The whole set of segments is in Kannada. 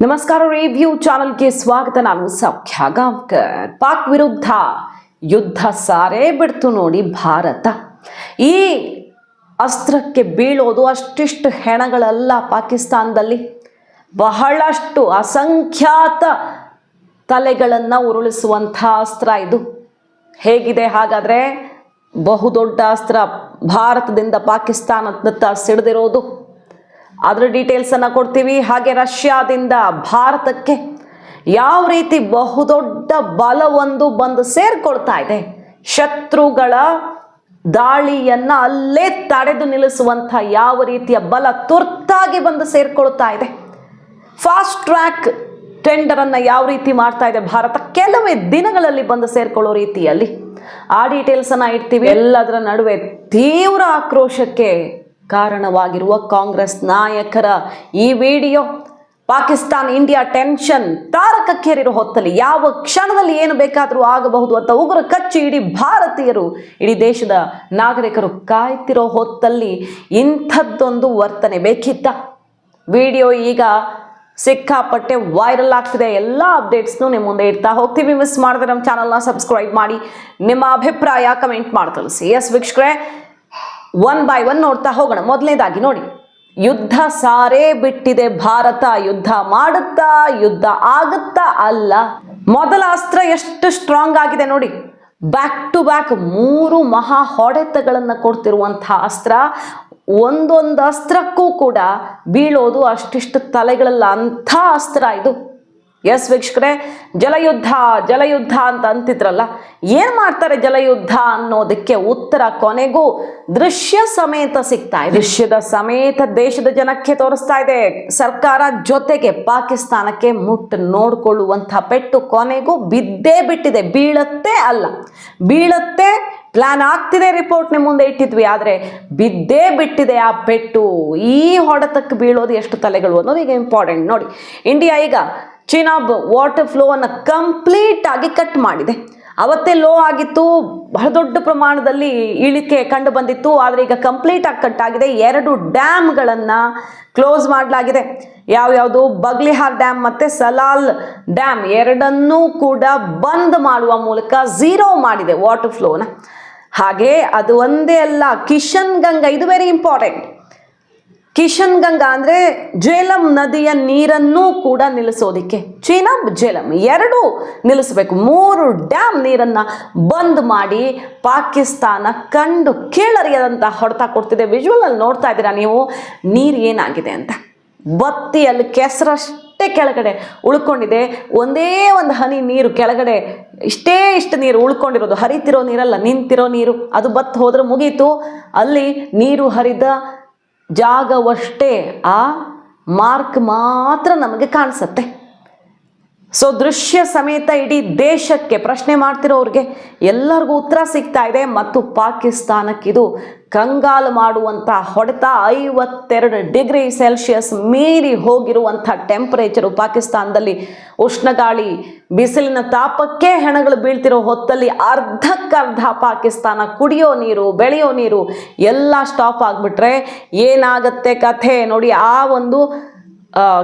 ನಮಸ್ಕಾರ ರಿವ್ಯೂ ಚಾನಲ್ಗೆ ಸ್ವಾಗತ. ನಾನು ಸೌಖ್ಯ ಗಾಂವ್ಕರ್. ಪಾಕ್ ವಿರುದ್ಧ ಯುದ್ಧ ಸಾರೇ ಬಿಡ್ತು ನೋಡಿ ಭಾರತ. ಈ ಅಸ್ತ್ರಕ್ಕೆ ಬೀಳೋದು ಅಷ್ಟಿಷ್ಟು ಹೆಣಗಳಲ್ಲ ಪಾಕಿಸ್ತಾನದಲ್ಲಿ. ಬಹಳಷ್ಟು ಅಸಂಖ್ಯಾತ ತಲೆಗಳನ್ನು ಉರುಳಿಸುವಂಥ ಅಸ್ತ್ರ ಇದು. ಹೇಗಿದೆ ಹಾಗಾದರೆ? ಬಹುದೊಡ್ಡ ಅಸ್ತ್ರ ಭಾರತದಿಂದ ಪಾಕಿಸ್ತಾನದತ್ತ ಸಿಡಿದಿರೋದು. ಅದರ ಡೀಟೇಲ್ಸನ್ನು ಕೊಡ್ತೀವಿ. ಹಾಗೆ ರಷ್ಯಾದಿಂದ ಭಾರತಕ್ಕೆ ಯಾವ ರೀತಿ ಬಹುದೊಡ್ಡ ಬಲವೊಂದು ಬಂದು ಸೇರ್ಕೊಳ್ತಾ ಇದೆ. ಶತ್ರುಗಳ ದಾಳಿಯನ್ನ ಅಲ್ಲೇ ತಡೆದು ನಿಲ್ಲಿಸುವಂಥ ಯಾವ ರೀತಿಯ ಬಲ ತುರ್ತಾಗಿ ಬಂದು ಸೇರ್ಕೊಳ್ತಾ ಇದೆ. ಫಾಸ್ಟ್ ಟ್ರ್ಯಾಕ್ ಟೆಂಡರ್ ಅನ್ನ ಯಾವ ರೀತಿ ಮಾಡ್ತಾ ಇದೆ ಭಾರತ? ಕೆಲವೇ ದಿನಗಳಲ್ಲಿ ಬಂದು ಸೇರ್ಕೊಳ್ಳೋ ರೀತಿಯಲ್ಲಿ. ಆ ಡೀಟೇಲ್ಸ್ ಅನ್ನ ಇಡ್ತೀವಿ. ಎಲ್ಲದರ ನಡುವೆ ತೀವ್ರ ಆಕ್ರೋಶಕ್ಕೆ ಕಾರಣವಾಗಿರುವ ಕಾಂಗ್ರೆಸ್ ನಾಯಕರ ಈ ವಿಡಿಯೋ. ಪಾಕಿಸ್ತಾನ್ ಇಂಡಿಯಾ ಟೆನ್ಷನ್ ತಾರಕಕ್ಕೇರಿರೋ ಹೊತ್ತಲ್ಲಿ ಯಾವ ಕ್ಷಣದಲ್ಲಿ ಏನು ಬೇಕಾದರೂ ಆಗಬಹುದು ಅಂತ ಉಗುರು ಕಚ್ಚಿ ಇಡೀ ಭಾರತೀಯರು, ಇಡೀ ದೇಶದ ನಾಗರಿಕರು ಕಾಯ್ತಿರೋ ಹೊತ್ತಲ್ಲಿ ಇಂಥದ್ದೊಂದು ವರ್ತನೆ ಬೇಕಿತ್ತ? ವಿಡಿಯೋ ಈಗ ಸಿಕ್ಕಾಪಟ್ಟೆ ವೈರಲ್ ಆಗ್ತಿದೆ. ಎಲ್ಲ ಅಪ್ಡೇಟ್ಸ್ನು ನಿಮ್ಮ ಮುಂದೆ ಇಡ್ತಾ ಹೋಗ್ತೀವಿ. ಮಿಸ್ ಮಾಡಿದ್ರೆ ನಮ್ಮ ಚಾನಲ್ನ ಸಬ್ಸ್ಕ್ರೈಬ್ ಮಾಡಿ. ನಿಮ್ಮ ಅಭಿಪ್ರಾಯ ಕಮೆಂಟ್ ಮಾಡಿ ತಿಳಿಸಿ ಎಸ್ ವೀಕ್ಷಕರೇ ಒನ್ ಬೈ ಒನ್ ನೋಡ್ತಾ ಹೋಗೋಣ. ಮೊದಲನೇದಾಗಿ ನೋಡಿ. ಯುದ್ಧ ಸಾರೇ ಬಿಟ್ಟಿದೆ ಭಾರತ. ಯುದ್ಧ ಮಾಡುತ್ತಾ, ಯುದ್ಧ ಆಗುತ್ತಾ ಅಲ್ಲ. ಮೊದಲ ಅಸ್ತ್ರ ಎಷ್ಟು ಸ್ಟ್ರಾಂಗ್ ಆಗಿದೆ ನೋಡಿ. ಬ್ಯಾಕ್ ಟು ಬ್ಯಾಕ್ ಮೂರು ಮಹಾ ಹೊಡೆತಗಳನ್ನು ಕೊಡ್ತಿರುವಂತಹ ಅಸ್ತ್ರ. ಒಂದೊಂದು ಅಸ್ತ್ರಕ್ಕೂ ಕೂಡ ಬೀಳೋದು ಅಷ್ಟಿಷ್ಟು ತಲೆಗಳಲ್ಲ ಅಂಥ ಅಸ್ತ್ರ ಇದು. ಎಸ್ ವೀಕ್ಷಕರೇ, ಜಲಯುದ್ಧ ಜಲಯುದ್ಧ ಅಂತ ಅಂತಿದ್ರಲ್ಲ, ಏನು ಮಾಡ್ತಾರೆ ಜಲಯುದ್ಧ ಅನ್ನೋದಕ್ಕೆ ಉತ್ತರ ಕೊನೆಗೂ ದೃಶ್ಯ ಸಮೇತ ಸಿಗ್ತಾ ಇದೆ. ದೃಶ್ಯದ ಸಮೇತ ದೇಶದ ಜನಕ್ಕೆ ತೋರಿಸ್ತಾ ಇದೆ. ಸರ್ಕಾರ ಜೊತೆಗೆ ಪಾಕಿಸ್ತಾನಕ್ಕೆ ಮುಟ್ಟು ನೋಡಿಕೊಳ್ಳುವಂಥ ಪೆಟ್ಟು ಕೊನೆಗೂ ಬಿದ್ದೇ ಬಿಟ್ಟಿದೆ. ಬೀಳತ್ತೆ ಅಲ್ಲ. ಬೀಳತ್ತೆ ಪ್ಲಾನ್ ಆಗ್ತಿದೆ ರಿಪೋರ್ಟ್ ನಿಮ್ಮ ಮುಂದೆ ಇಟ್ಟಿದ್ವಿ. ಆದರೆ ಬಿದ್ದೇ ಬಿಟ್ಟಿದೆ ಆ ಪೆಟ್ಟು. ಈ ಹೊಡೆತಕ್ಕೆ ಬೀಳೋದು ಎಷ್ಟು ತಲೆಗಳು ಅನ್ನೋದು ಈಗ ಇಂಪಾರ್ಟೆಂಟ್ ನೋಡಿ ಇಂಡಿಯಾ ಈಗ ಚೀನಾಬ್ ವಾಟರ್ ಫ್ಲೋವನ್ನು ಕಂಪ್ಲೀಟ್ ಆಗಿ ಕಟ್ ಮಾಡಿದೆ. ಅವತ್ತೇ ಲೋ ಆಗಿತ್ತು, ಬಹಳ ದೊಡ್ಡ ಪ್ರಮಾಣದಲ್ಲಿ ಇಳಿಕೆ ಕಂಡು ಬಂದಿತ್ತು, ಆದರೆ ಈಗ ಕಂಪ್ಲೀಟ್ ಆಗಿ ಕಟ್ ಆಗಿದೆ. ಎರಡು ಡ್ಯಾಮ್ಗಳನ್ನು ಕ್ಲೋಸ್ ಮಾಡಲಾಗಿದೆ. ಯಾವ್ಯಾವುದು ಬಗ್ಲಿಹಾರ್ ಡ್ಯಾಮ್ ಮತ್ತು ಸಲಾಲ್ ಡ್ಯಾಮ್ ಎರಡನ್ನೂ ಕೂಡ ಬಂದ್ ಮಾಡುವ ಮೂಲಕ ಝೀರೋ ಮಾಡಿದೆ ವಾಟರ್ ಫ್ಲೋನ ಹಾಗೆ ಅದು ಒಂದೇ ಅಲ್ಲ, ಕಿಶನ್ ಗಂಗಾ, ಇದು ವೆರಿ ಇಂಪಾರ್ಟೆಂಟ್ ಕಿಶನ್ ಗಂಗಾ ಅಂದರೆ ಜೇಲಂ ನದಿಯ ನೀರನ್ನೂ ಕೂಡ ನಿಲ್ಲಿಸೋದಿಕ್ಕೆ. ಚೀನಾಬ್ ಜೇಲಂ ಎರಡು ನಿಲ್ಲಿಸಬೇಕು. ಮೂರು ಡ್ಯಾಮ್ ನೀರನ್ನು ಬಂದ್ ಮಾಡಿ ಪಾಕಿಸ್ತಾನ ಕಂಡು ಕೇಳರಿಯದಂತ ಹೊಡೆತ ಕೊಡ್ತಿದೆ. ವಿಜುವಲಲ್ಲಿ ನೋಡ್ತಾ ಇದ್ದೀರಾ ನೀವು? ನೀರು ಏನಾಗಿದೆ ಅಂತ. ಬತ್ತಿಯಲ್ಲಿ ಕೆಸರಷ್ಟೇ ಕೆಳಗಡೆ ಉಳ್ಕೊಂಡಿದೆ. ಒಂದೇ ಒಂದು ಹನಿ ನೀರು ಕೆಳಗಡೆ. ಇಷ್ಟೇ ಇಷ್ಟು ನೀರು ಉಳ್ಕೊಂಡಿರೋದು. ಹರಿತಿರೋ ನೀರಲ್ಲ, ನಿಂತಿರೋ ನೀರು. ಅದು ಬತ್ತು ಹೋದ್ರೆ ಮುಗೀತು. ಅಲ್ಲಿ ನೀರು ಹರಿದ ಜಾಗವಷ್ಟೇ ಆ ಮಾರ್ಕ್ ಮಾತ್ರ ನಮಗೆ ಕಾಣಿಸುತ್ತೆ. ಸೊ ದೃಶ್ಯ ಸಮೇತ ಇಡೀ ದೇಶಕ್ಕೆ ಪ್ರಶ್ನೆ ಮಾಡ್ತಿರೋರಿಗೆ ಎಲ್ಲರಿಗೂ ಉತ್ತರ ಸಿಗ್ತಾ ಇದೆ. ಮತ್ತು ಪಾಕಿಸ್ತಾನಕ್ಕಿದು ಕಂಗಾಲು ಮಾಡುವಂಥ ಹೊಡೆತ ಐವತ್ತೆರಡು ಡಿಗ್ರಿ ಸೆಲ್ಸಿಯಸ್ ಮೀರಿ ಹೋಗಿರುವಂಥ ಟೆಂಪರೇಚರು ಪಾಕಿಸ್ತಾನದಲ್ಲಿ ಉಷ್ಣಗಾಳಿ ಬಿಸಿಲಿನ ತಾಪಕ್ಕೆ ಹೆಣಗಳು ಬೀಳ್ತಿರೋ ಹೊತ್ತಲ್ಲಿ ಅರ್ಧಕ್ಕರ್ಧ ಪಾಕಿಸ್ತಾನ ಕುಡಿಯೋ ನೀರು, ಬೆಳೆಯೋ ನೀರು ಎಲ್ಲ ಸ್ಟಾಪ್ ಆಗಿಬಿಟ್ರೆ ಏನಾಗತ್ತೆ ಕಥೆ ನೋಡಿ. ಆ ಒಂದು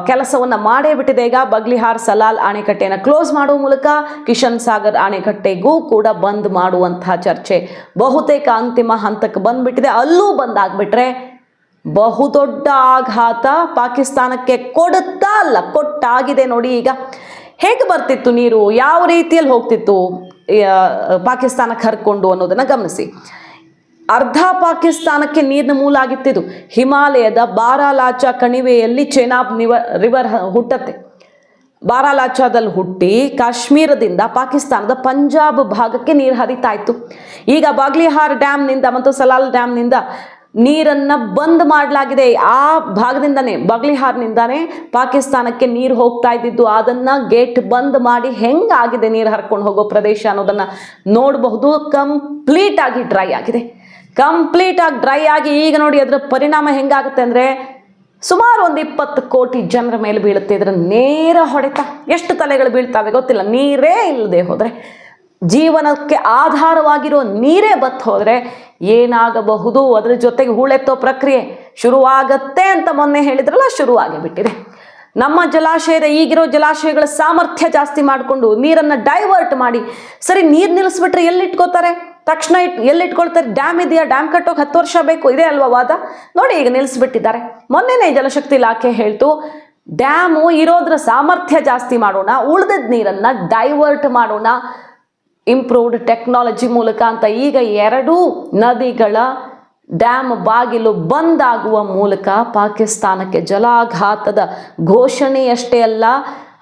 ಕೆಲಸವನ್ನು ಮಾಡೇ ಬಿಟ್ಟಿದೆ. ಈಗ ಬಗ್ಲಿಹಾರ್ ಸಲಾಲ್ ಅಣೆಕಟ್ಟೆಯನ್ನು ಕ್ಲೋಸ್ ಮಾಡುವ ಮೂಲಕ ಕಿಶನ್ ಸಾಗರ್ ಅಣೆಕಟ್ಟೆಗೂ ಕೂಡ ಬಂದ್ ಮಾಡುವಂತಹ ಚರ್ಚೆ. ಬಹುತೇಕ ಅಂತಿಮ ಹಂತಕ್ಕೆ ಬಂದ್ಬಿಟ್ಟಿದೆ. ಅಲ್ಲೂ ಬಂದಾಗ್ಬಿಟ್ರೆ ಬಹುದೊಡ್ಡ ಆಘಾತ ಪಾಕಿಸ್ತಾನಕ್ಕೆ ಕೊಡುತ್ತಾ ಅಲ್ಲ, ಕೊಟ್ಟಾಗಿದೆ ನೋಡಿ ಈಗ. ಹೇಗೆ ಬರ್ತಿತ್ತು ನೀರು? ಯಾವ ರೀತಿಯಲ್ಲಿ ಹೋಗ್ತಿತ್ತು ಪಾಕಿಸ್ತಾನಕ್ಕೆ ಹರ್ಕೊಂಡು ಅನ್ನೋದನ್ನು ಗಮನಿಸಿ. ಅರ್ಧ ಪಾಕಿಸ್ತಾನಕ್ಕೆ ನೀರಿನ ಮೂಲ ಆಗಿತ್ತಿದು. ಹಿಮಾಲಯದ ಬಾರಾಲಾಚಾ ಕಣಿವೆಯಲ್ಲಿ ಚೆನಾಬ್ ನಿವ, ರಿವರ್ ಹುಟ್ಟತ್ತೆ. ಬಾರಾಲಾಚಾದಲ್ಲಿ ಹುಟ್ಟಿ ಕಾಶ್ಮೀರದಿಂದ ಪಾಕಿಸ್ತಾನದ ಪಂಜಾಬ್ ಭಾಗಕ್ಕೆ ನೀರು ಹರಿತಾ ಇತ್ತು ಈಗ ಬಾಗ್ಲಿಹಾರ್ ಡ್ಯಾಮ್ನಿಂದ ಮತ್ತು ಸಲಾಲ್ ಡ್ಯಾಮ್ನಿಂದ ನೀರನ್ನು ಬಂದ್ ಮಾಡಲಾಗಿದೆ. ಆ ಭಾಗದಿಂದನೇ, ಬಗ್ಲಿಹಾರ್ನಿಂದಾನೇ ಪಾಕಿಸ್ತಾನಕ್ಕೆ ನೀರು ಹೋಗ್ತಾ ಇದ್ದಿದ್ದು. ಅದನ್ನು ಗೇಟ್ ಬಂದ್ ಮಾಡಿ ಹೆಂಗಾಗಿದೆ ನೀರು ಹರ್ಕೊಂಡು ಹೋಗೋ ಪ್ರದೇಶ ಅನ್ನೋದನ್ನು ನೋಡಬಹುದು. ಕಂಪ್ಲೀಟ್ ಆಗಿ ಡ್ರೈ ಆಗಿದೆ. ಕಂಪ್ಲೀಟ್ ಆಗಿ ಡ್ರೈ ಆಗಿ ಈಗ ನೋಡಿ ಅದರ ಪರಿಣಾಮ ಹೆಂಗಾಗುತ್ತೆ ಅಂದರೆ ಸುಮಾರು ಒಂದು ಇಪ್ಪತ್ತು ಕೋಟಿ ಜನರ ಮೇಲೆ ಬೀಳುತ್ತೆ. ಇದರ ನೇರ ಹೊಡೆತ. ಎಷ್ಟು ತಲೆಗಳು ಬೀಳ್ತಾವೆ ಗೊತ್ತಿಲ್ಲ. ನೀರೇ ಇಲ್ಲದೆ ಹೋದರೆ, ಜೀವನಕ್ಕೆ ಆಧಾರವಾಗಿರೋ ನೀರೇ ಬತ್ತು ಹೋದರೆ ಏನಾಗಬಹುದು? ಅದರ ಜೊತೆಗೆ ಹೂಳೆತ್ತೋ ಪ್ರಕ್ರಿಯೆ ಶುರುವಾಗತ್ತೆ ಅಂತ ಮೊನ್ನೆ ಹೇಳಿದ್ರಲ್ಲ ಶುರುವಾಗಿ ಬಿಟ್ಟಿದೆ ನಮ್ಮ ಜಲಾಶಯದ ಈಗಿರೋ ಜಲಾಶಯಗಳ ಸಾಮರ್ಥ್ಯ ಜಾಸ್ತಿ ಮಾಡಿಕೊಂಡು ನೀರನ್ನು ಡೈವರ್ಟ್ ಮಾಡಿ, ಸರಿ ನೀರು ನಿಲ್ಲಿಸ್ಬಿಟ್ರೆ ಎಲ್ಲಿಟ್ಕೋತಾರೆ? ತಕ್ಷಣ ಇಟ್ ಎಲ್ಲಿಟ್ಕೊಳ್ತಾರೆ? ಡ್ಯಾಮ್ ಇದೆಯಾ? ಡ್ಯಾಮ್ ಕಟ್ಟೋಕೆ ಹತ್ತು ವರ್ಷ ಬೇಕು. ಇದೆ ಅಲ್ವಾ ವಾದ? ನೋಡಿ ಈಗ ನಿಲ್ಲಿಸ್ಬಿಟ್ಟಿದ್ದಾರೆ ಮೊನ್ನೆನೇ ಜಲಶಕ್ತಿ ಇಲಾಖೆ ಹೇಳ್ತು ಡ್ಯಾಮು ಇರೋದ್ರ ಸಾಮರ್ಥ್ಯ ಜಾಸ್ತಿ ಮಾಡೋಣ, ಉಳ್ದದ ನೀರನ್ನು ಡೈವರ್ಟ್ ಮಾಡೋಣ. ಇಂಪ್ರೂವ್ಡ್ ಟೆಕ್ನಾಲಜಿ ಮೂಲಕ ಅಂತ ಈಗ ಎರಡೂ ನದಿಗಳ ಡ್ಯಾಮ್ ಬಾಗಿಲು ಬಂದಾಗುವ ಮೂಲಕ ಪಾಕಿಸ್ತಾನಕ್ಕೆ ಜಲಾಘಾತದ ಘೋಷಣೆಯಷ್ಟೇ ಅಲ್ಲ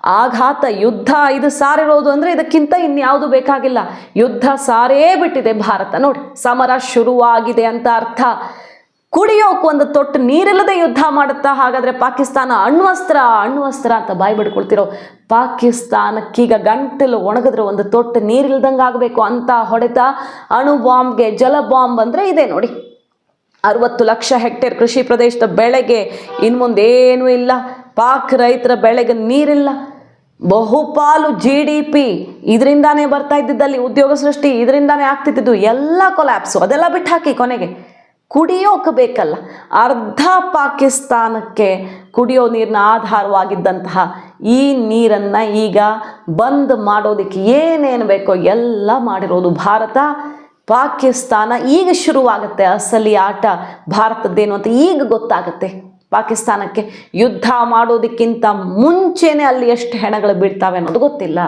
ಆಘಾತ, ಯುದ್ಧ, ಇದು ಸಾರಿರೋದು ಅಂದರೆ ಇದಕ್ಕಿಂತ ಇನ್ಯಾವುದು ಬೇಕಾಗಿಲ್ಲ. ಯುದ್ಧ ಸಾರೇ ಬಿಟ್ಟಿದೆ ಭಾರತ. ನೋಡಿ, ಸಮರ ಶುರುವಾಗಿದೆ ಅಂತ ಅರ್ಥ. ಕುಡಿಯೋಕೆ ಒಂದು ತೊಟ್ಟು ನೀರಿಲ್ಲದೆ ಯುದ್ಧ ಮಾಡುತ್ತಾ ಹಾಗಾದ್ರೆ ಪಾಕಿಸ್ತಾನ ಅಣ್ವಸ್ತ್ರ ಅಣ್ವಸ್ತ್ರ ಅಂತ ಬಾಯಿ ಬಿಡ್ಕೊಳ್ತಿರೋ. ಪಾಕಿಸ್ತಾನಕ್ಕೀಗ ಗಂಟಲು ಒಣಗಿದ್ರೆ ಒಂದು ತೊಟ್ಟು ನೀರಿಲ್ದಂಗೆ ಆಗಬೇಕು ಅಂತ ಹೊಡೆತ ಅಣು ಬಾಂಬ್ಗೆ, ಜಲ ಬಾಂಬ್ ಅಂದರೆ ಇದೆ ನೋಡಿ. ಅರವತ್ತು ಲಕ್ಷ ಹೆಕ್ಟೇರ್ ಕೃಷಿ ಪ್ರದೇಶದ ಬೆಳೆಗೆ ಇನ್ನು ಮುಂದೆ ಏನೂ ಇಲ್ಲ. ಪಾಕ್ ರೈತರ ಬೆಳೆಗೆ ನೀರಿಲ್ಲ. ಬಹುಪಾಲು ಜಿ ಡಿ ಪಿ ಇದರಿಂದಾನೇ ಬರ್ತಾ ಇದ್ದಿದ್ದಲ್ಲಿ ಉದ್ಯೋಗ ಸೃಷ್ಟಿ ಇದರಿಂದಾನೇ ಆಗ್ತಿದ್ದು ಎಲ್ಲ ಕೊಲ್ಯಾಪ್ಸು ಅದೆಲ್ಲ ಬಿಟ್ಟು ಹಾಕಿ ಕೊನೆಗೆ. ಕುಡಿಯೋಕೆ ಬೇಕಲ್ಲ. ಅರ್ಧ ಪಾಕಿಸ್ತಾನಕ್ಕೆ ಕುಡಿಯೋ ನೀರಿನ ಆಧಾರವಾಗಿದ್ದಂತಹ ಈ ನೀರನ್ನು ಈಗ ಬಂದ್ ಮಾಡೋದಕ್ಕೆ ಏನೇನು ಬೇಕೋ ಎಲ್ಲ ಮಾಡಿರೋದು ಭಾರತ. ಪಾಕಿಸ್ತಾನ ಈಗ ಶುರುವಾಗುತ್ತೆ. ಅಸಲಿ ಆಟ ಭಾರತದ್ದೇನು ಅಂತ ಈಗ ಗೊತ್ತಾಗುತ್ತೆ. ಪಾಕಿಸ್ತಾನಕ್ಕೆ ಯುದ್ಧ ಮಾಡೋದಕ್ಕಿಂತ ಮುಂಚೆನೇ ಅಲ್ಲಿ ಎಷ್ಟು ಹೆಣಗಳು ಬೀಳ್ತಾವೆ ಅನ್ನೋದು ಗೊತ್ತಿಲ್ಲ.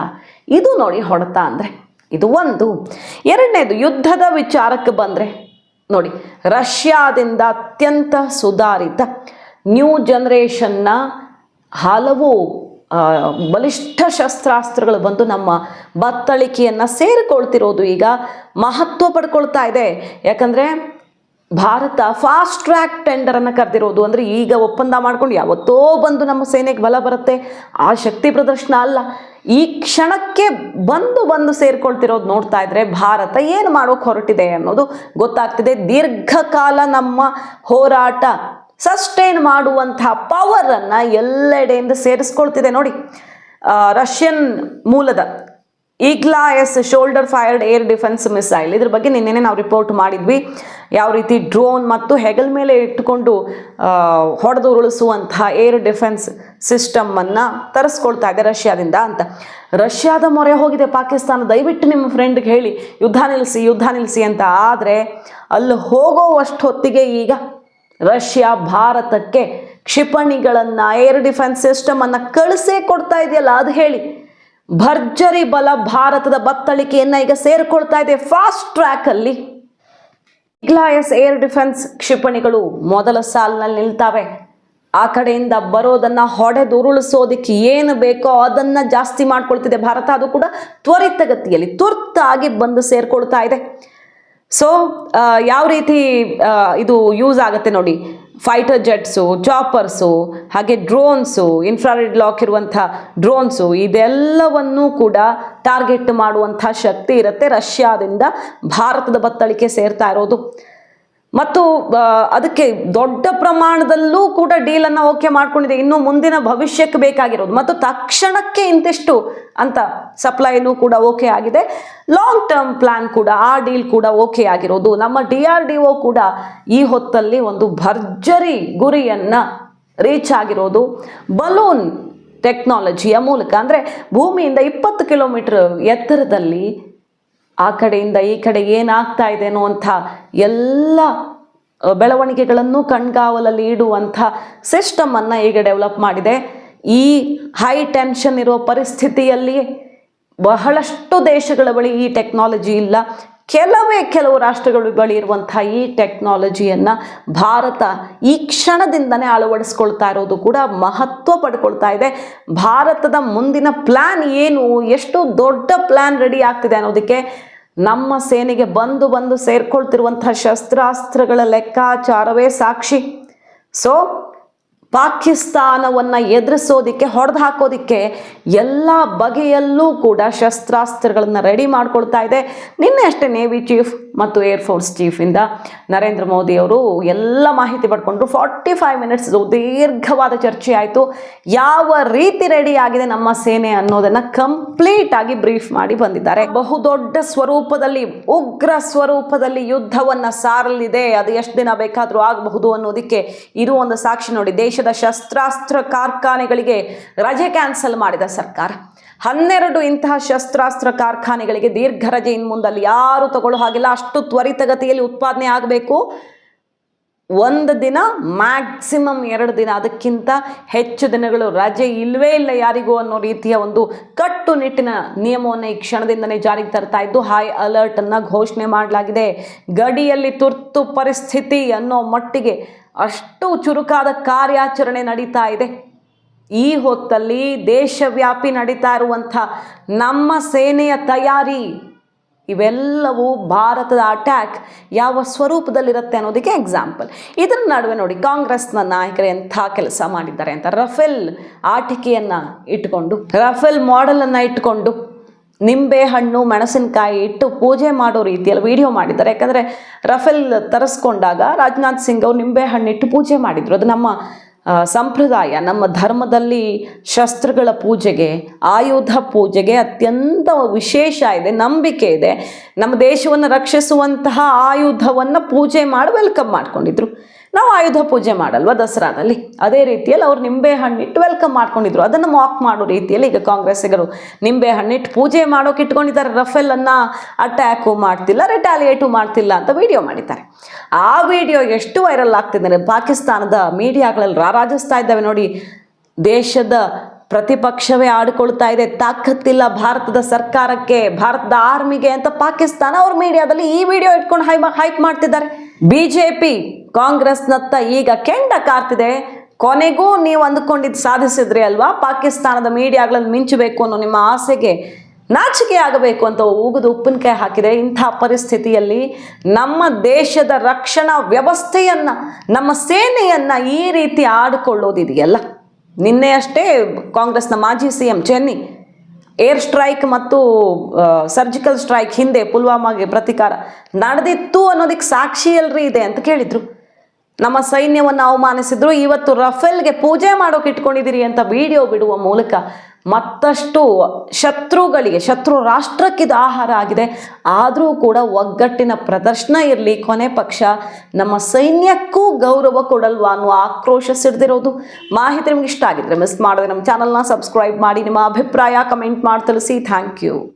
ಇದು ನೋಡಿ ಹೊಡೆತ ಅಂದರೆ, ಇದು ಒಂದು. ಎರಡನೇದು, ಯುದ್ಧದ ವಿಚಾರಕ್ಕೆ ಬಂದರೆ, ನೋಡಿ, ರಷ್ಯಾದಿಂದ ಅತ್ಯಂತ ಸುಧಾರಿತ ನ್ಯೂ ಜನರೇಷನ್ನ ಹಲವು ಬಲಿಷ್ಠ ಶಸ್ತ್ರಾಸ್ತ್ರಗಳು ಬಂದು ನಮ್ಮ ಬತ್ತಳಿಕೆಯನ್ನು ಸೇರಿಕೊಳ್ತಿರೋದು ಈಗ ಮಹತ್ವ ಪಡ್ಕೊಳ್ತಾ ಇದೆ. ಯಾಕಂದರೆ ಭಾರತ ಫಾಸ್ಟ್ ಟ್ರ್ಯಾಕ್ ಟೆಂಡರನ್ನು ಕರೆದಿರೋದು ಅಂದರೆ ಈಗ ಒಪ್ಪಂದ ಮಾಡ್ಕೊಂಡು ಯಾವತ್ತೋ ಬಂದು ನಮ್ಮ ಸೇನೆಗೆ ಬಲ ಬರುತ್ತೆ. ಆ ಶಕ್ತಿ ಪ್ರದರ್ಶನ ಅಲ್ಲ. ಈ ಕ್ಷಣಕ್ಕೆ ಬಂದು ಬಂದು ಸೇರ್ಕೊಳ್ತಿರೋದು ನೋಡ್ತಾ ಇದ್ರೆ ಭಾರತ ಏನು ಮಾಡೋಕೆ ಹೊರಟಿದೆ ಅನ್ನೋದು ಗೊತ್ತಾಗ್ತಿದೆ. ದೀರ್ಘಕಾಲ ನಮ್ಮ ಹೋರಾಟ ಸಸ್ಟೈನ್ ಮಾಡುವಂತಹ ಪವರನ್ನು ಎಲ್ಲೆಡೆಯಿಂದ ಸೇರಿಸ್ಕೊಳ್ತಿದೆ ನೋಡಿ. ರಷ್ಯನ್ ಮೂಲದ Igla S shoulder fired air defence missile ಇದ್ರ ಬಗ್ಗೆ ನಿನ್ನೆ ನಾವು ರಿಪೋರ್ಟ್ ಮಾಡಿದ್ವಿ. ಯಾವ ರೀತಿ ಡ್ರೋನ್ ಮತ್ತು ಹೆಗಲ್ ಮೇಲೆ ಇಟ್ಟುಕೊಂಡು ಹೊಡೆದು ಉರುಳಿಸುವಂತಹ ಏರ್ ಡಿಫೆನ್ಸ್ ಸಿಸ್ಟಮನ್ನು ತರಿಸ್ಕೊಳ್ತಾ ಇದೆ ರಷ್ಯಾದಿಂದ ಅಂತ. ರಷ್ಯಾದ ಮೊರೆ ಹೋಗಿದೆ ಪಾಕಿಸ್ತಾನ. ದಯವಿಟ್ಟು ನಿಮ್ಮ ಫ್ರೆಂಡ್ಗೆ ಹೇಳಿ, ಯುದ್ಧ ನಿಲ್ಲಿಸಿ ಯುದ್ಧ ನಿಲ್ಲಿಸಿ ಅಂತ. ಆದರೆ, ಅಲ್ಲಿ ಹೋಗೋವಷ್ಟು ಹೊತ್ತಿಗೆ ಈಗ ರಷ್ಯಾ ಭಾರತಕ್ಕೆ ಕ್ಷಿಪಣಿಗಳನ್ನು ಏರ್ ಡಿಫೆನ್ಸ್ ಸಿಸ್ಟಮನ್ನು ಕಳಿಸೇ ಕೊಡ್ತಾ ಇದೆಯಲ್ಲ, ಅದು ಹೇಳಿ. ಭರ್ಜರಿ ಬಲ ಭಾರತದ ಬತ್ತಳಿಕೆಯನ್ನು ಈಗ ಸೇರಿಕೊಳ್ತಾ ಇದೆ ಫಾಸ್ಟ್ ಟ್ರ್ಯಾಕ್ ಅಲ್ಲಿ. ಇಗ್ಲಾಯಸ್ ಏರ್ ಡಿಫೆನ್ಸ್ ಕ್ಷಿಪಣಿಗಳು ಮೊದಲ ಸಾಲಿನಲ್ಲಿ ನಿಲ್ತಾವೆ. ಆ ಕಡೆಯಿಂದ ಬರೋದನ್ನ ಹೊಡೆದು ಉರುಳಿಸೋದಕ್ಕೆ ಏನು ಬೇಕೋ ಅದನ್ನ ಜಾಸ್ತಿ ಮಾಡ್ಕೊಳ್ತಿದೆ ಭಾರತ. ಅದು ಕೂಡ ತ್ವರಿತಗತಿಯಲ್ಲಿ ತುರ್ತಾಗಿ ಬಂದು ಸೇರ್ಕೊಳ್ತಾ ಇದೆ. ಸೊ ಯಾವ ರೀತಿ ಇದು ಯೂಸ್ ಆಗುತ್ತೆ ನೋಡಿ. ಫೈಟರ್ ಜೆಟ್ಸು ಚಾಪರ್ಸು ಹಾಗೆ ಡ್ರೋನ್ಸು ಇನ್ಫ್ರಾರೆಡ್ ಲಾಕ್ ಇರುವಂಥ ಡ್ರೋನ್ಸು ಇದೆಲ್ಲವನ್ನೂ ಕೂಡ ಟಾರ್ಗೆಟ್ ಮಾಡುವಂಥ ಶಕ್ತಿ ಇರುತ್ತೆ ರಷ್ಯಾದಿಂದ ಭಾರತದ ಬತ್ತಳಿಕೆ ಸೇರ್ತಾ ಇರೋದು. ಮತ್ತು ಅದಕ್ಕೆ ದೊಡ್ಡ ಪ್ರಮಾಣದಲ್ಲೂ ಕೂಡ ಡೀಲನ್ನು ಓಕೆ ಮಾಡ್ಕೊಂಡಿದೆ. ಇನ್ನು ಮುಂದಿನ ಭವಿಷ್ಯಕ್ಕೆ ಬೇಕಾಗಿರೋದು. ಮತ್ತು ತಕ್ಷಣಕ್ಕೆ ಇಂತಿಷ್ಟು ಅಂತ ಸಪ್ಲೈನೂ ಕೂಡ ಓಕೆ ಆಗಿದೆ. ಲಾಂಗ್ ಟರ್ಮ್ ಪ್ಲಾನ್ ಕೂಡ, ಆ ಡೀಲ್ ಕೂಡ ಓಕೆ ಆಗಿರೋದು. ನಮ್ಮ ಡಿ ಆರ್ ಡಿ ಒ ಕೂಡ ಈ ಹೊತ್ತಲ್ಲಿ ಒಂದು ಭರ್ಜರಿ ಗುರಿಯನ್ನು ರೀಚ್ ಆಗಿರೋದು. ಬಲೂನ್ ಟೆಕ್ನಾಲಜಿಯ ಮೂಲಕ. ಅಂದರೆ ಭೂಮಿಯಿಂದ ಇಪ್ಪತ್ತು ಕಿಲೋಮೀಟರ್ ಎತ್ತರದಲ್ಲಿ ಆ ಕಡೆಯಿಂದ ಈ ಕಡೆ ಏನಾಗ್ತಾ ಇದೆ ಅನ್ನುವಂಥ ಎಲ್ಲ ಬೆಳವಣಿಗೆಗಳನ್ನು ಕಣ್ಗಾವಲಲ್ಲಿ ಇಡುವಂಥ ಸಿಸ್ಟಮನ್ನು ಈಗ ಡೆವಲಪ್ ಮಾಡಿದೆ. ಈ ಹೈ ಟೆನ್ಷನ್ ಇರೋ ಪರಿಸ್ಥಿತಿಯಲ್ಲಿ ಬಹಳಷ್ಟು ದೇಶಗಳ ಬಳಿ ಈ ಟೆಕ್ನಾಲಜಿ ಇಲ್ಲ. ಕೆಲವೇ ಕೆಲವು ರಾಷ್ಟ್ರಗಳು ಬಳಿ ಈ ಟೆಕ್ನಾಲಜಿಯನ್ನು ಭಾರತ ಈ ಕ್ಷಣದಿಂದನೇ ಅಳವಡಿಸ್ಕೊಳ್ತಾ ಇರೋದು ಕೂಡ ಮಹತ್ವ ಪಡ್ಕೊಳ್ತಾ ಇದೆ. ಭಾರತದ ಮುಂದಿನ ಪ್ಲ್ಯಾನ್ ಏನು, ಎಷ್ಟು ದೊಡ್ಡ ಪ್ಲ್ಯಾನ್ ರೆಡಿ ಆಗ್ತಿದೆ ಅನ್ನೋದಕ್ಕೆ ನಮ್ಮ ಸೇನೆಗೆ ಬಂದು ಬಂದು ಸೇರ್ಕೊಳ್ತಿರುವಂಥ ಶಸ್ತ್ರಾಸ್ತ್ರಗಳ ಲೆಕ್ಕಾಚಾರವೇ ಸಾಕ್ಷಿ. ಸೊ ಪಾಕಿಸ್ತಾನವನ್ನು ಎದುರಿಸೋದಿಕ್ಕೆ ಹೊಡೆದು ಹಾಕೋದಿಕ್ಕೆ ಎಲ್ಲ ಬಗೆಯಲ್ಲೂ ಕೂಡ ಶಸ್ತ್ರಾಸ್ತ್ರಗಳನ್ನು ರೆಡಿ ಮಾಡ್ಕೊಳ್ತಾ ಇದೆ. ನಿನ್ನೆ ಅಷ್ಟೇ ನೇವಿ ಚೀಫ್ ಮತ್ತು ಏರ್ಫೋರ್ಸ್ ಚೀಫಿಂದ ನರೇಂದ್ರ ಮೋದಿ ಅವರು ಎಲ್ಲ ಮಾಹಿತಿ ಪಡ್ಕೊಂಡ್ರು. ಫಾರ್ಟಿ ಫೈವ್ ಮಿನಿಟ್ಸ್ ದೀರ್ಘವಾದ ಚರ್ಚೆ ಆಯಿತು. ಯಾವ ರೀತಿ ರೆಡಿ ಆಗಿದೆ ನಮ್ಮ ಸೇನೆ ಅನ್ನೋದನ್ನು ಕಂಪ್ಲೀಟ್ ಆಗಿ ಬ್ರೀಫ್ ಮಾಡಿ ಬಂದಿದ್ದಾರೆ. ಬಹುದೊಡ್ಡ ಸ್ವರೂಪದಲ್ಲಿ, ಉಗ್ರ ಸ್ವರೂಪದಲ್ಲಿ ಯುದ್ಧವನ್ನು ಸಾರಲಿದೆ. ಅದು ಎಷ್ಟು ದಿನ ಬೇಕಾದರೂ ಆಗಬಹುದು ಅನ್ನೋದಕ್ಕೆ ಇದು ಒಂದು ಸಾಕ್ಷಿ ನೋಡಿ. ದೇಶದ ದೇಶದ ಶಸ್ತ್ರಾಸ್ತ್ರ ಕಾರ್ಖಾನೆಗಳಿಗೆ ರಜೆ ಕ್ಯಾನ್ಸಲ್ ಮಾಡಿದ ಸರ್ಕಾರ. ಹನ್ನೆರಡು ಇಂತಹ ಶಸ್ತ್ರಾಸ್ತ್ರ ಕಾರ್ಖಾನೆಗಳಿಗೆ ದೀರ್ಘ ರಜೆ ಇನ್ನು ಮುಂದಲ್ಲಿ ಯಾರು ತಗೊಳ್ಳೋ ಹಾಗಿಲ್ಲ. ಅಷ್ಟು ತ್ವರಿತಗತಿಯಲ್ಲಿ ಉತ್ಪಾದನೆ ಆಗಬೇಕು. ಒಂದು ದಿನ, ಮ್ಯಾಕ್ಸಿಮಮ್ ಎರಡು ದಿನ, ಅದಕ್ಕಿಂತ ಹೆಚ್ಚು ದಿನಗಳು ರಜೆ ಇಲ್ಲವೇ ಇಲ್ಲ ಯಾರಿಗೂ ಅನ್ನೋ ರೀತಿಯ ಒಂದು ಕಟ್ಟುನಿಟ್ಟಿನ ನಿಯಮವನ್ನು ಈ ಕ್ಷಣದಿಂದನೇ ಜಾರಿಗೆ ತರ್ತಾ ಇದ್ದು ಹೈ ಅಲರ್ಟನ್ನು ಘೋಷಣೆ ಮಾಡಲಾಗಿದೆ. ಗಡಿಯಲ್ಲಿ ತುರ್ತು ಪರಿಸ್ಥಿತಿ ಅನ್ನೋ ಮಟ್ಟಿಗೆ ಅಷ್ಟು ಚುರುಕಾದ ಕಾರ್ಯಾಚರಣೆ ನಡೀತಾ ಇದೆ. ಈ ಹೊತ್ತಲ್ಲಿ ದೇಶವ್ಯಾಪಿ ನಡೀತಾ ಇರುವಂಥ ನಮ್ಮ ಸೇನೆಯ ತಯಾರಿ, ಇವೆಲ್ಲವೂ ಭಾರತದ ಅಟ್ಯಾಕ್ ಯಾವ ಸ್ವರೂಪದಲ್ಲಿರುತ್ತೆ ಅನ್ನೋದಕ್ಕೆ ಎಕ್ಸಾಂಪಲ್ ಇದರ ನಡುವೆ ನೋಡಿ, ಕಾಂಗ್ರೆಸ್ನ ನಾಯಕರು ಎಂಥ ಕೆಲಸ ಮಾಡಿದ್ದಾರೆ ಅಂತ. ರಫೇಲ್ ಆಟಿಕೆಯನ್ನು ಇಟ್ಕೊಂಡು ರಫೇಲ್ ಮಾಡೆಲನ್ನು ಇಟ್ಟುಕೊಂಡು ನಿಂಬೆ ಹಣ್ಣು ಮೆಣಸಿನಕಾಯಿ ಇಟ್ಟು ಪೂಜೆ ಮಾಡೋ ರೀತಿಯಲ್ಲಿ ವಿಡಿಯೋ ಮಾಡಿದ್ದಾರೆ. ಯಾಕಂದರೆ ರಫೇಲ್ ತರಿಸ್ಕೊಂಡಾಗ ರಾಜನಾಥ್ ಸಿಂಗ್ ಅವರು ನಿಂಬೆ ಹಣ್ಣಿಟ್ಟು ಪೂಜೆ ಮಾಡಿದರು. ಅದು ನಮ್ಮ ಸಂಪ್ರದಾಯ, ನಮ್ಮ ಧರ್ಮದಲ್ಲಿ ಶಸ್ತ್ರಗಳ ಪೂಜೆಗೆ, ಆಯುಧ ಪೂಜೆಗೆ ಅತ್ಯಂತ ವಿಶೇಷ ಇದೆ, ನಂಬಿಕೆ ಇದೆ. ನಮ್ಮ ದೇಶವನ್ನು ರಕ್ಷಿಸುವಂತಹ ಆಯುಧವನ್ನು ಪೂಜೆ ಮಾಡಿ, ವೆಲ್ಕಮ್ ಮಾಡ್ಕೊಂಡಿದ್ರು. ನಾವು ಆಯುಧ ಪೂಜೆ ಮಾಡಲ್ವ ದಸರಾದಲ್ಲಿ ಅದೇ ರೀತಿಯಲ್ಲಿ ಅವ್ರು ನಿಂಬೆ ಹಣ್ಣಿಟ್ಟು ವೆಲ್ಕಮ್ ಮಾಡ್ಕೊಂಡಿದ್ರು. ಅದನ್ನು ಮಾಕ್ ಮಾಡೋ ರೀತಿಯಲ್ಲಿ ಈಗ ಕಾಂಗ್ರೆಸ್ಸಿಗರು ನಿಂಬೆ ಹಣ್ಣಿಟ್ಟು ಪೂಜೆ ಮಾಡೋಕೆ ಇಟ್ಕೊಂಡಿದ್ದಾರೆ. ರಫೇಲನ್ನು ಅಟ್ಯಾಕು ಮಾಡ್ತಿಲ್ಲ ರಿಟಾಲಿಯೇಟು ಮಾಡ್ತಿಲ್ಲ ಅಂತ ವಿಡಿಯೋ ಮಾಡಿದ್ದಾರೆ. ಆ ವಿಡಿಯೋ ಎಷ್ಟು ವೈರಲ್ ಆಗ್ತಿದೆ ಅಂದರೆ ಪಾಕಿಸ್ತಾನದ ಮೀಡಿಯಾಗಳಲ್ಲಿ ರಾರಾಜಿಸ್ತಾ ಇದ್ದಾವೆ ನೋಡಿ. ದೇಶದ ಪ್ರತಿಪಕ್ಷವೇ ಆಡ್ಕೊಳ್ತಾ ಇದೆ. ತಾಕತ್ತಿಲ್ಲ ಭಾರತದ ಸರ್ಕಾರಕ್ಕೆ, ಭಾರತದ ಆರ್ಮಿಗೆ ಅಂತ ಪಾಕಿಸ್ತಾನ ಅವ್ರ ಮೀಡಿಯಾದಲ್ಲಿ ಈ ವಿಡಿಯೋ ಇಟ್ಕೊಂಡು ಹೈ ಹೈಪ್ ಮಾಡ್ತಿದ್ದಾರೆ. ಬಿಜೆಪಿ ಕಾಂಗ್ರೆಸ್ನತ್ತ ಈಗ ಕೆಂಡ ಕಾರ್ತಿದೆ. ಕೊನೆಗೂ ನೀವು ಅಂದುಕೊಂಡಿದ್ದು ಸಾಧಿಸಿದ್ರಿ ಅಲ್ವಾ? ಪಾಕಿಸ್ತಾನದ ಮೀಡಿಯಾಗಳನ್ನು ಮಿಂಚಬೇಕು ಅನ್ನೋ ನಿಮ್ಮ ಆಸೆಗೆ ನಾಚಿಕೆ ಆಗಬೇಕು ಅಂತ ಉಗಿದು ಉಪ್ಪಿನಕಾಯಿ ಹಾಕಿದೆ. ಇಂಥ ಪರಿಸ್ಥಿತಿಯಲ್ಲಿ ನಮ್ಮ ದೇಶದ ರಕ್ಷಣಾ ವ್ಯವಸ್ಥೆಯನ್ನ, ನಮ್ಮ ಸೇನೆಯನ್ನ ಈ ರೀತಿ ಆಡಿಕೊಳ್ಳೋದಿದೆಯಲ್ಲ? ನಿನ್ನೆ ಅಷ್ಟೇ ಕಾಂಗ್ರೆಸ್ನ ಮಾಜಿ C M Channi air strike ಮತ್ತು ಸರ್ಜಿಕಲ್ ಸ್ಟ್ರೈಕ್ ಹಿಂದೆ ಪುಲ್ವಾಮಾಗೆ ಪ್ರತೀಕಾರ ನಡೆದಿತ್ತು ಅನ್ನೋದಕ್ಕೆ ಸಾಕ್ಷಿ ಎಲ್ರಿ ಇದೆ ಅಂತ ಕೇಳಿದ್ರು. ನಮ್ಮ ಸೈನ್ಯವನ್ನು ಅವಮಾನಿಸಿದ್ರು. ಇವತ್ತು ರಫೇಲ್ಗೆ ಪೂಜೆ ಮಾಡೋಕೆ ಇಟ್ಕೊಂಡಿದ್ದೀರಿ ಅಂತ ವಿಡಿಯೋ ಬಿಡುವ ಮೂಲಕ ಮತ್ತಷ್ಟು ಶತ್ರುಗಳಿಗೆ, ಶತ್ರು ರಾಷ್ಟ್ರಕ್ಕಿದು ಆಹಾರ ಆಗಿದೆ. ಆದರೂ ಕೂಡ ಒಗ್ಗಟ್ಟಿನ ಪ್ರದರ್ಶನ ಇರಲಿ, ಕೊನೆ ಪಕ್ಷ ನಮ್ಮ ಸೈನ್ಯಕ್ಕೂ ಗೌರವ ಕೊಡಲ್ವಾ ಅನ್ನುವ ಆಕ್ರೋಶ ಸಿಡ್ದಿರೋದು. ಮಾಹಿತಿ ನಿಮ್ಗೆ ಇಷ್ಟ ಆಗಿದ್ರೆ ಮಿಸ್ ಮಾಡಿದ್ರೆ ನಮ್ಮ ಚಾನಲ್ನ ಸಬ್ಸ್ಕ್ರೈಬ್ ಮಾಡಿ, ನಿಮ್ಮ ಅಭಿಪ್ರಾಯ ಕಮೆಂಟ್ ಮಾಡಿ ತಿಳಿಸಿ. Thank you